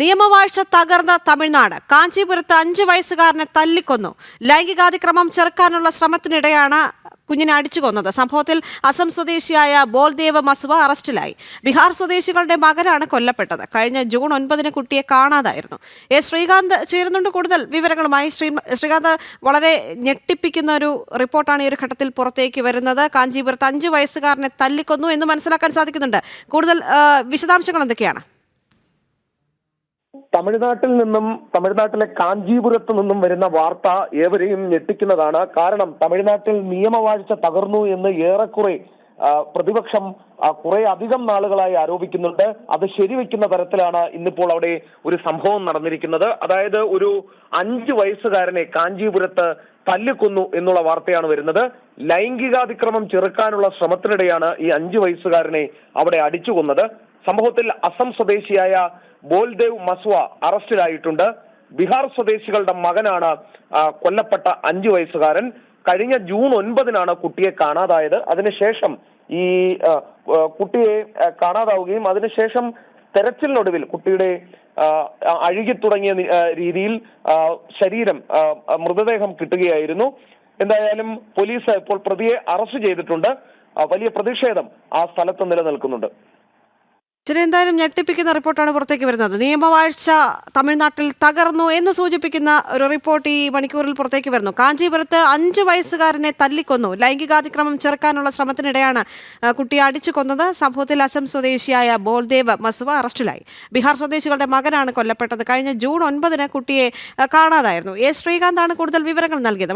നിയമവാഴ്ച തകർന്ന തമിഴ്നാട്. കാഞ്ചീപുരത്ത് അഞ്ചു വയസ്സുകാരനെ തല്ലിക്കൊന്നു. ലൈംഗികാതിക്രമം ചെറുക്കാനുള്ള ശ്രമത്തിനിടെയാണ് കുഞ്ഞിനെ അടിച്ചു കൊന്നത്. സംഭവത്തിൽ അസം സ്വദേശിയായ ബോൾദേവ് മസുവ അറസ്റ്റിലായി. ബീഹാർ സ്വദേശികളുടെ മകനാണ് കൊല്ലപ്പെട്ടത്. കഴിഞ്ഞ ജൂൺ ഒൻപതിന് കുട്ടിയെ കാണാതായിരുന്നു. എ ശ്രീകാന്ത് ചേരുന്നുണ്ട്. കൂടുതൽ വിവരങ്ങളുമായി ശ്രീ ശ്രീകാന്ത് വളരെ ഞെട്ടിപ്പിക്കുന്ന ഒരു റിപ്പോർട്ടാണ് ഈ ഒരു ഘട്ടത്തിൽ പുറത്തേക്ക് വരുന്നത്. കാഞ്ചീപുരത്ത് അഞ്ചു വയസ്സുകാരനെ തല്ലിക്കൊന്നു എന്ന് മനസ്സിലാക്കാൻ സാധിക്കുന്നുണ്ട്. കൂടുതൽ വിശദാംശങ്ങൾ എന്തൊക്കെയാണ്? തമിഴ്നാട്ടിൽ നിന്നും തമിഴ്നാട്ടിലെ കാഞ്ചീപുരത്ത് നിന്നും വരുന്ന വാർത്ത ഏവരെയും ഞെട്ടിക്കുന്നതാണ്. കാരണം തമിഴ്നാട്ടിൽ നിയമവാഴ്ച തകർന്നു എന്ന് ഏറെക്കുറെ പ്രതിപക്ഷം കുറെ അധികം നാളുകളായി ആരോപിക്കുന്നുണ്ട്. അത് ശരിവെക്കുന്ന തരത്തിലാണ് ഇന്നിപ്പോൾ അവിടെ ഒരു സംഭവം നടന്നിരിക്കുന്നത്. അതായത് ഒരു അഞ്ചു വയസ്സുകാരനെ കാഞ്ചീപുരത്ത് തല്ലിക്കൊന്നു എന്നുള്ള വാർത്തയാണ് വരുന്നത്. ലൈംഗികാതിക്രമം ചെറുക്കാനുള്ള ശ്രമത്തിനിടെയാണ് ഈ അഞ്ചു വയസ്സുകാരനെ അവിടെ അടിച്ചു കൊന്നത് സംഭവത്തിൽ അസം സ്വദേശിയായ ബോൽദേവ് മസ്വ അറസ്റ്റിലായിട്ടുണ്ട്. ബീഹാർ സ്വദേശികളുടെ മകനാണ് കൊല്ലപ്പെട്ട അഞ്ചു വയസ്സുകാരൻ. കഴിഞ്ഞ ജൂൺ ഒൻപതിനാണ് കുട്ടിയെ കാണാതായത്. അതിനുശേഷം ഈ കുട്ടിയെ കാണാതാവുകയും അതിനുശേഷം തെരച്ചിലിനൊടുവിൽ കുട്ടിയുടെ അഴുകി തുടങ്ങിയ രീതിയിൽ ശരീരം മൃതദേഹം കിട്ടുകയായിരുന്നു. എന്തായാലും പോലീസ് ഇപ്പോൾ പ്രതിയെ അറസ്റ്റ് ചെയ്തിട്ടുണ്ട്. വലിയ പ്രതിഷേധം ആ സ്ഥലത്ത് നിലനിൽക്കുന്നുണ്ട്. ശരി എന്തായാലും ഞെട്ടിപ്പിക്കുന്ന റിപ്പോർട്ടാണ് പുറത്തേക്ക് വരുന്നത്. നിയമവാഴ്ച തമിഴ്നാട്ടിൽ തകർന്നു എന്ന് സൂചിപ്പിക്കുന്ന ഒരു റിപ്പോർട്ട് ഈ മണിക്കൂറിൽ പുറത്തേക്ക് വരുന്നു. കാഞ്ചീപുരത്ത് അഞ്ചു വയസ്സുകാരനെ തല്ലിക്കൊന്നു. ലൈംഗികാതിക്രമം ചെറുക്കാനുള്ള ശ്രമത്തിനിടെയാണ് കുട്ടിയെ അടിച്ചു കൊന്നത്. സംഭവത്തിൽ അസം സ്വദേശിയായ ബോൾദേവ് മസുവ അറസ്റ്റിലായി. ബീഹാർ സ്വദേശികളുടെ മകനാണ് കൊല്ലപ്പെട്ടത്. കഴിഞ്ഞ ജൂൺ ഒൻപതിന് കുട്ടിയെ കാണാതായിരുന്നു. എ ശ്രീകാന്താണ് കൂടുതൽ വിവരങ്ങൾ നൽകിയത്.